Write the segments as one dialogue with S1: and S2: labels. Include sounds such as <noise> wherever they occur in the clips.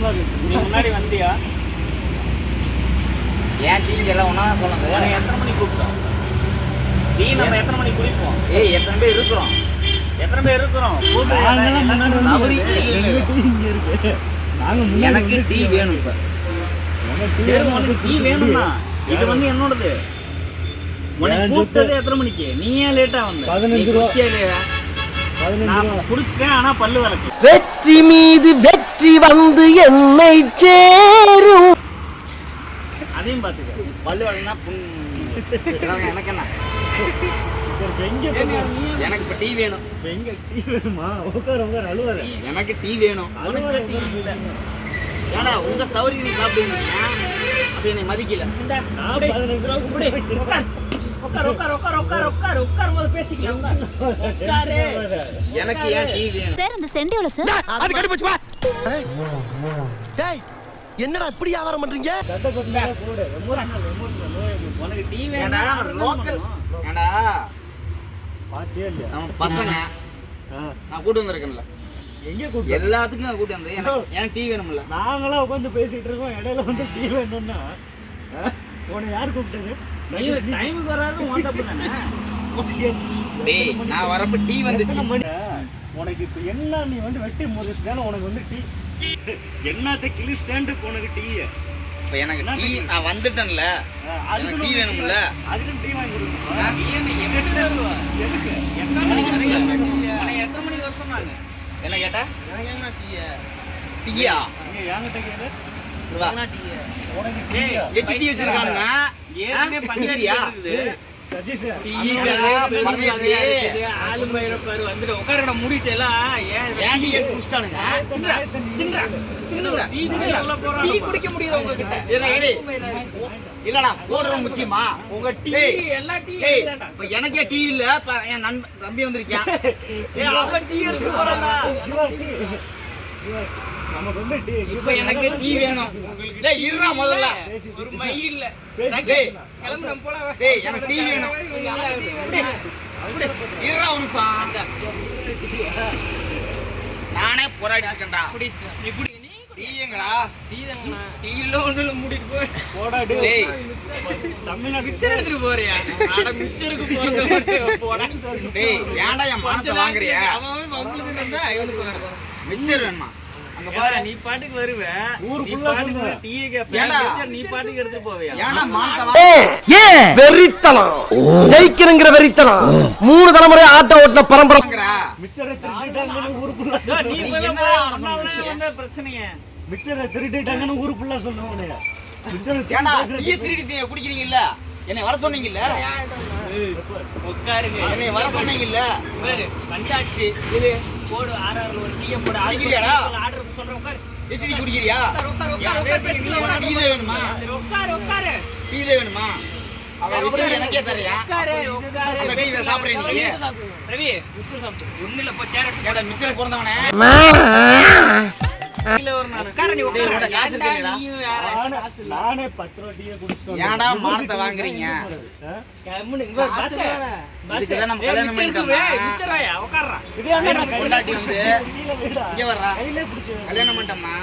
S1: நீ முன்னாடி வந்தியா?
S2: ஏன் டீ எல்லாம் ஒன்றா தான் சொன்னது?
S1: உனக்கு எத்தனை மணிக்கு கூப்பிட்டோம்? டீ நம்ம எத்தனை மணிக்கு குடிப்போம்?
S2: ஏய் எத்தனை பேர் இருக்கிறோம்?
S1: எத்தனை பேர் இருக்கிறோம்?
S2: எனக்கு டீ வேணும் இப்ப.
S3: எனக்கு டீ
S1: வேணும்னா இது வந்து என்னோடது. உனக்கு கூப்பிட்டது எத்தனை மணிக்கு? நீ ஏன் லேட்டா வந்த?
S3: பதினஞ்சு.
S1: குடிச்சியா இல்லையா? நான் குடிச்சிட்டேன் ஆனா பல்லு விளக்கு.
S4: வெற்றி மீது வெற்றி வந்து என்னை சேரும்
S1: அதையும்
S2: புண். இதாங்க, எனக்கு என்ன?
S3: சரி,
S1: சரி,
S2: எனக்கு இப்ப டீ வேணும்.
S3: டீ வேணுமா? உட்கார
S2: எனக்கு டீ வேணும். ஏடா உங்க சவரி நீ சாப்பிடுவீங்க? அப்ப என்னை மதிக்கல. எனக்கு ஏன் டீ வேணும்?
S5: சார் சென்ட் எவ்வளோ சார்.
S4: அது கண்டுபிடிச்சு டேய் என்னடா இப்படி வியாபாரம் பண்றீங்க?
S2: பசங்க. நான் கூட்டு வந்திருக்கேன்ல. எல்லாத்துக்கும் நான் கூட்டு வந்தேன் எனக்கு டீ வேணும்ல.
S3: நாங்களாம் உட்காந்து பேசிட்டு இருக்கோம். இடையில வந்து டீ வேணும்னா உன்னை யார் கூப்பிட்டது?
S1: நீ டைமுக்கு வராது
S2: நான் வரப்ப டீ வந்துச்சு?
S3: உனக்கு இப்ப என்ன நீ வந்து வெட்டி முடிச்சுட்டான உனக்கு வந்து டீ. என்னத்த கிளி ஸ்டாண்டுக்கு உனக்கு டீ?
S2: இப்ப எனக்கு டீ நான் வந்துட்டேன்ல. எனக்கு டீ வேணும்ல.
S3: அதுக்கும் டீ வாங்கி கொடுக்கணுமா. எதுக்கு?
S1: எத்தனை உனக்கு எத்தனை மணிக்கு வர சொன்னாங்க?
S2: என்ன கேட்டா? டீயா?
S3: நீங்க என்கிட்ட கேளு?
S2: வா?
S3: உனக்கு டீயா?
S2: டீ வச்சிருக்கானுங்க.
S1: ஏற்கனவே
S2: குடிக்கிறியா?
S1: இருக்குது
S2: இல்லடா போடுறது முக்கியமா?
S6: உங்க டீ எல்லா டீ
S2: இப்ப எனக்கே டீ இல்ல என் நண்பன் தம்பி வந்திருக்கான்
S1: அவன் டீ எடுத்து போறான்டா.
S3: நமக்கு வந்து டீ
S2: இப்ப எனக்கு டீ வேணும். டேய் இருடா முதல்ல.
S6: ஒரு மை இல்ல.
S2: டேய்
S6: கிளம்பு நம்ம போலாம். வா.
S2: டேய் எனக்கு டீ வேணும். இருடா ஒரு நிமிஷம். நானே போராடி இருக்கேன்டா.
S6: குடி நீ குடி நீ
S2: டீ எங்கடா?
S6: டீ இல்ல மூடிட்டு போ.
S3: போடா டேய். தமிழ்நாடு
S6: மிச்சர் எடுத்துட்டு போறியா? அட மிச்சருக்கு போறது மட்டும் போடா.
S2: டேய் ஏன்டா என் மானத்தை வாங்குறிய?
S6: அவன் இவனுக்கு வரும்
S2: மிச்சர் வேணுமா?
S1: அங்க பாரு, நீ பாட்டுக்கு வருவ.
S3: ஊரு
S1: நீ
S3: full ஆ
S1: பாட்டுக்கு கேப்ப. நீ பாட்டுக்கு எடுத்து போவியா?
S2: ஏன்டா மானத்தை வாங்க
S4: ஏன் வெறித்தனம். ஜெயிக்கணுங்கிற வெறித்தனம். மூணு தலைமுறை ஆட்ட ஓட்டின பரம்பரை
S3: மிச்சரை திருடிட்டாங்கன்னு ஊரு ஃபுல்லா
S1: இதோ, நீ? வந்த பிரச்சனையே.
S3: மிச்சரை திருடிட்டாங்கன்னு ஊரு ஃபுல்லா சொல்லுவானே. மிச்சரை திருடிட்டாங்கன்னு
S2: டீ திருடி குடிக்கிறீங்கல்ல? என்னை வர சொன்னீங்கல்ல?
S6: உட்காருங்க.
S2: என்னை வர சொன்னீங்கல்ல?
S6: வந்தாச்சு.
S2: இது
S6: போடு ஆர்ஆர்ல ஒரு டீயை போடு.
S2: அடிக்கிறியாடா?
S6: ஆர்டர் சொல்றேன் உட்காரு
S2: எச்டி குடிக்கிறியா?
S6: உட்காரு உட்காரு உட்காரு பேசிக்கலாம்
S2: டீ வேணுமா?
S6: உட்காரு உட்காரு
S2: டீ வேணுமா? எனக்கே தரையா சாப்பிடுறீங்க
S6: ரவி மிச்சர் சாப்பிடு. ஒண்ணு இல்ல போ சேர
S2: ஏடா மிச்சர் பிறந்தவனே ஏன்டா மானத்தை வாங்குறீங்க? நம்ம கல்யாணம் கல்யாணம் பண்ணிட்டோம்னா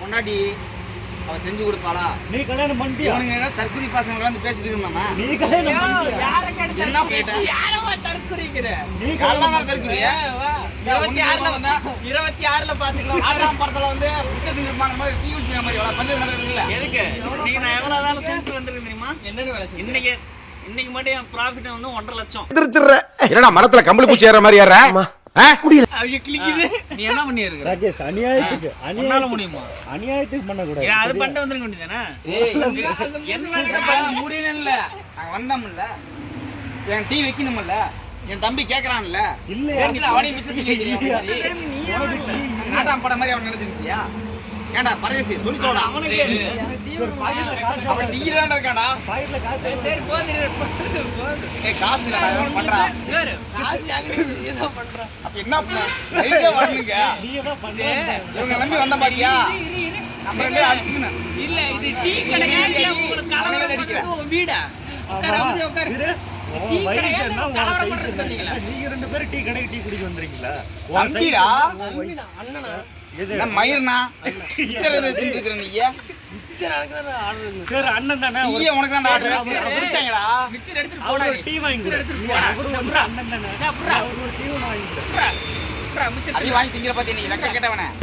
S2: முன்னாடி அவ செஞ்சு கொடுப்பாளா?
S3: நீ கல்யாணம் பண்ணிட்டியா?
S2: இவனுங்க என்ன தற்கொலை பசங்க வந்து பேசிட்டு இருக்கோம்மா
S3: நீ கல்யாணம்
S6: யார
S2: என்ன கேட்ட?
S6: யார வா தற்குறிக்கிற?
S3: நீ கல்யாணம்
S2: தான் தற்கொலையா
S6: இருபத்தி ஆறுல
S2: வந்தா?
S6: இருபத்தி ஆறுல பாத்துக்கலாம்.
S2: ஆறாம் படத்துல வந்து மிச்சத்துக்கு இருப்பான மாதிரி டீ குடிச்சிருக்க மாதிரி எவ்வளவு பஞ்சம் நடக்குதுல்ல
S1: எதுக்கு? இன்னைக்கு நான் எவ்வளவு வேலை செஞ்சுட்டு வந்திருக்கேன் தெரியுமா?
S6: என்னன்னு வேலை?
S1: இன்னைக்கு இன்னைக்கு மட்டும் என் ப்ராஃபிட் வந்து ஒன்றரை லட்சம்.
S4: திருத்துற
S7: என்னடா மரத்துல கம்பளி பூச்சி ஏற மாதிரி ஏற
S6: கிளிக்குது
S1: நீ என்ன பண்ணி
S3: ராகேஷ் அநியாயத்துக்கு அநியாயத்துக்கு
S1: முடியுமா?
S3: அநியாயத்துக்கு பண்ணக்கூடாது.
S1: ஏன் அது? பண்ணிட்டு வந்திருக்க வேண்டியதானே
S2: என்ன முடியணும்ல நாங்க வந்தோம்ல என் டீ வைக்கணும்ல. என் தம்பி கேக்குறான்ல.
S3: இல்லையா?
S2: சரி, அவனையும் மிச்சத்துக்கு கேக்குறியா? நாட்டாம் படம் மாதிரி அவன் நினைச்சிருக்கியா? ஏன்டா பரதேசி சொல்லி தோடா.
S1: அவனுக்கு
S2: அவன் டீ தான் இருக்கான்டா.
S3: பாக்கெட்ல காசு
S6: சரி, சரி போது போது, போது
S2: ஏய் காசு இல்லடா இவன் பண்றா
S6: காசு பண்ற.
S2: அப்ப என்ன வரணுங்க.
S3: நீயே தான் பண்ற.
S2: இவங்க நம்பி வந்த
S6: இரு.
S2: நம்ம ரெண்டு அடிச்சுக்கணும்
S6: இல்ல இது டீ கடையா இல்ல உங்களுக்கு கலவரம்
S2: அடிக்கிறேன்.
S6: வீடா? உட்காரு. அமைதியா உட்காரு.
S3: நீங்க ரெண்டு பேரும் டீ கடைக்கு டீ குடிக்க வந்திருக்கீங்களா
S2: மயிர்னா மிச்சர் தின்னுருக்கிற நீ
S3: சரி அண்ணன் தானே
S2: உனக்கு தான் ஆர்டர். பிடிச்சாங்கடா
S6: மிச்சர் போடா
S3: டீ வாங்கி அண்ணன் தானே. அவர் ஒரு டீ வாங்கி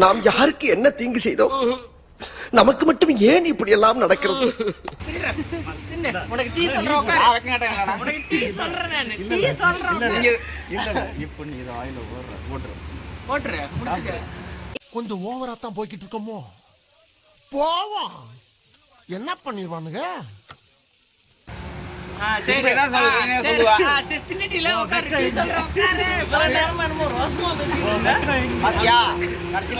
S4: நாம் யாருக்கு என்ன தீங்கு செய்தோம் நமக்கு மட்டும் ஏன் இப்படி எல்லாம் நடக்கிறது?
S3: இப்ப நீ இதை ஆயில ஓடுற ஓடுற.
S6: போட்டுரு முடிச்சுக்க.
S5: கொஞ்சம் ஓவரா தான் போய்கிட்டு இருக்கோமோ? போவோம். என்ன பண்ணிடுவானுங்க?
S2: கடைசி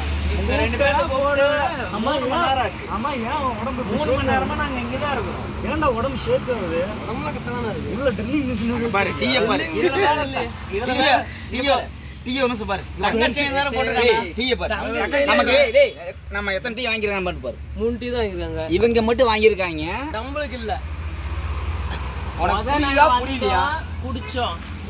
S3: உங்க ரெண்டு பேரும் போடு அம்மா ஏன்? அம்மா ஏன் உன் உடம்பு மூணு மணி நேரமா நாங்க இங்க தான் இருக்கோம். ஏன்டா உடம்பு ஷேக் ஆகுது? உள்ள ட்ரில்லிங் மிஷின்
S2: பாரு டீய பாரு. டீய டீய. டீய ஒன்று பாரு. டேய், டீய பாரு. நமக்கு டேய், நம்ம எத்தனை டீ வாங்கிருக்காங்க பாரு பாரு.
S1: மூணு டீ தான் இருக்காங்க
S2: இவங்க மட்டும் வாங்கியிருக்காங்க.
S1: நம்மளுக்கு இல்ல.
S2: உனக்கு புரியலையா?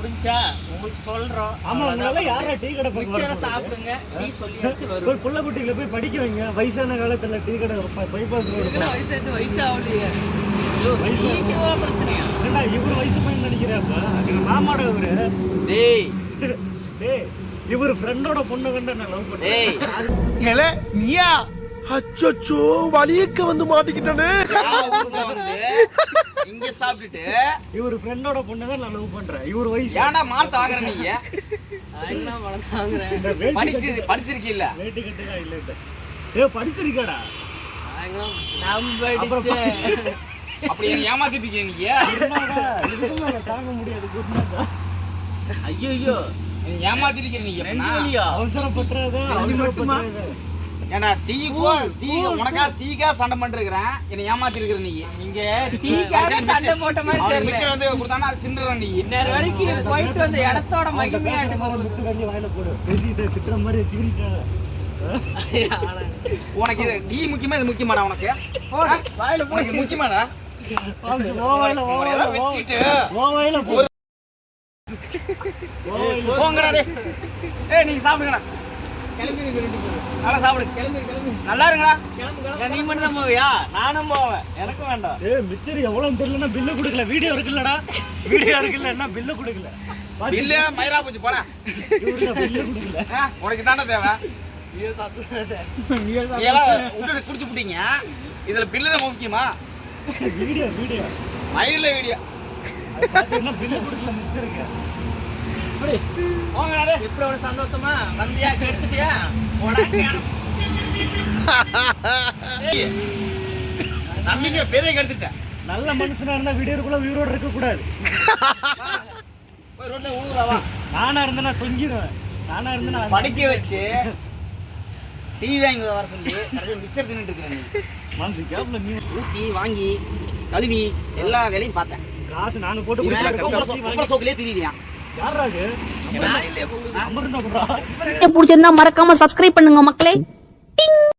S6: புரிஞ்சா உங்களுக்கு சொல்றோம்.
S3: ஆமா உங்களால யாரா டீ கடை பக்கம்?
S6: சாப்பிடுங்க டீ சொல்லியாச்சு வரும்
S3: போய் புள்ள குட்டிகளை போய் படிக்க வைங்க. வயசான காலத்துல டீ கடை பைபாஸ் ரோடு
S1: வயசு வயசு ஆகலையே?
S3: வயசு
S6: நீங்க பிரச்சனையா?
S3: ஏண்டா இவரு வயசு பையன் நினைக்கிறப்ப எங்க மாமாட இவரு.
S2: டேய்.
S3: டேய் இவரு ஃப்ரெண்டோட பொண்ணு கண்டு நான் லவ் பண்ணேன்
S2: டேய்.
S5: நீயா? அச்சோ வலியக்க வந்து மாட்டிக்கிட்டானே.
S2: இங்க சாப்பிட்டுட்டு.
S3: இவரு ஃப்ரெண்டோட பொண்ணு தான் நான் லவ் பண்றேன். இவர் வயசு.
S2: ஏன்டா மார்த்த ஆகுற நீ? <laughs>
S1: என்ன வளர்த்தாங்கிறேன்
S3: இந்த வேட்டி
S2: படிச்சு படிச்சிருக்கீல்ல?
S3: வேட்டி கட்டுதா இல்ல ஏ படிச்சிருக்கடா.
S2: அப்படி என்ன ஏமாத்திட்டு இருக்கீங்க நீங்க?
S3: தாங்க முடியாது.
S1: ஐயோ
S2: என்ன ஏமாத்திட்டு இருக்கீங்க நீங்க
S1: நெஞ்சு
S2: எப்படின்னா?
S1: வலியா?
S3: அவசரப்பட்டுறாத, அவசரப்பட்டுறாத.
S2: ஏன்டா டீக்கோ டீ உனக்கா டீக்கா சண்டை பண்ணிருக்கிறேன்? என்ன ஏமாத்தி இருக்கிற நீ
S6: நீங்க டீக்காக சண்டை போட்ட மாதிரி தெரியல.
S2: வந்து கொடுத்தானா அது தின்றுற நீ.
S6: இந்நேரம் வரைக்கும் போயிட்டு வந்த இடத்தோட
S3: அவன்கிட்ட
S6: மகிமையாட்டு
S3: பேசுற மாதிரி மிச்சம் கஞ்சி வாயில போடு. பேசிட்டு திட்டுற மாதிரி serious ஆ.
S2: உனக்கு இது டீ முக்கியமா இது முக்கியமாடா உனக்கு வாயில உனக்கு முக்கியமாடா வச்சுட்டு. போங்கடா ஏய் நீங்க சாப்பிடுங்கடா. நல்லா சாப்பிடு. நல்லா இருங்கடா.
S1: நீ மட்டும் தான் போவியா? நானும் போவேன். எனக்கும் வேண்டாம்.
S3: ஏய், மிச்சர் தெரியலன்னா பில்லு கொடுக்கல. வீடியோ இருக்குல்லடா. வீடியோ இருக்குல்ல என்ன பில்லு கொடுக்கல?
S2: பில்லு மயிரா போச்சு போடா.
S3: பில்லு கொடுக்கல.
S2: உனக்கு தாண்டா தேவை. குடிச்சு விட்டீங்க இதுல பில்லு தான் முக்கியமா?
S3: Video video.
S2: மயிரில் வீடியோ.
S3: பில்லு கொடுக்கல மிச்சருக்கு?
S2: டேய்
S6: இப்படி ஒரு சந்தோஷமா வந்தியா கேனம்.
S2: நம்பிக்கை பெரிய கெடுத்துட்டேன்
S3: நல்ல மனுஷனா இருந்தா வீடியோக்குள்ள உயிரோட இருக்க கூடாது நானா இருந்தேன்னா தொங்கிடுவேன் நானா இருந்தேன்னா
S2: படிக்க வச்சு டீ வாங்கி வர சொல்லி மிச்சர் தின்னுட்டு இருக்கிறேன் நீ. ஊத்தி வாங்கி கழுவி எல்லா வேலையும் பார்த்தேன்.
S3: காசு நானு போட்டு
S2: இவன்
S3: குடிச்சா
S8: பிடிச்சிருந்தா மறக்காம சப்ஸ்கிரைப் பண்ணுங்க மக்களே.